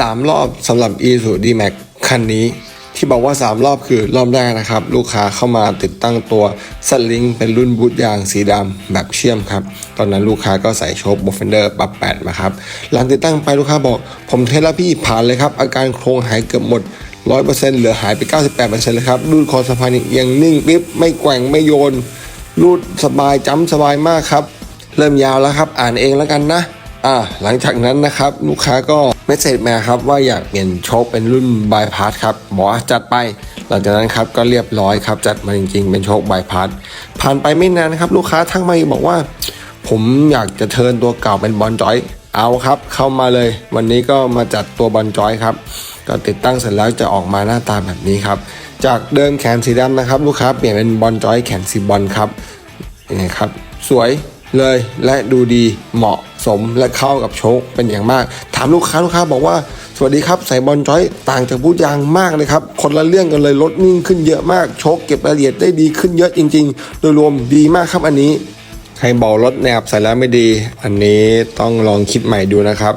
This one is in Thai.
3 รอบสำหรับ e s u d m a x คันนี้ ที่บอกว่า 3 รอบคือรอบแรกนะครับ ลูกค้าเข้ามาติดตั้งตัวสลิงเป็นรุ่นบูทยางสีดำแบบเชื่อมครับ ตอนนั้นลูกค้าก็ใส่โชคบฟเฟนเดอร์ปรับ8มาครับ หลังติดตั้งไปลูกค้าบอก ผมเทสแล้วพี่ผ่านเลยครับ อาการโครงหายเกือบหมด100%เหลือหายไป 98%เลยครับรูดคอสะพานเอียงนิ่งปิ๊บไม่แกว่งไม่โยนรูดสบายจ้ำสบายมากครับ เริ่มยาวแล้วครับ อ่านเองแล้วกันนะ อ่าหลังจากนั้นนะครับลูกค้าก็เมสเซจมาครับว่าอยากเปลี่ยนโชคเป็นรุ่นบายพาสครับบอกว่าจัดไป หลังจากนั้นครับก็เรียบร้อยครับจัดมาจริงๆ เป็นโชคบายพาสผ่านไปไม่นานครับลูกค้าทักมาบอกว่า ผมอยากจะเทินตัวเก่าเป็นบอลจอยเอาครับเข้ามาเลย วันนี้ก็มาจัดตัวบอลจอยครับก็ติดตั้งเสร็จแล้วจะออกมาหน้าตาแบบนี้ครับ จากเดิมแขนสีดำนะครับ ลูกค้าเปลี่ยนเป็นบอลจอยแขนสีบอลครับนี่ครับสวย เลยและดูดีเหมาะสมและเข้ากับโชคเป็นอย่างมาก ถามลูกค้าลูกค้าบอกว่า สวัสดีครับใส่บอลจอยต่างจากบูทยางมากเลยครับ คนละเรื่องกันเลยลดนิ่งขึ้นเยอะมาก โชคเก็บรายละเอียดได้ดีขึ้นเยอะจริง ๆ โดยรวมดีมากครับอันนี้ ใครบอกรถแนบใส่แล้วไม่ดี อันนี้ต้องลองคิดใหม่ดูนะครับ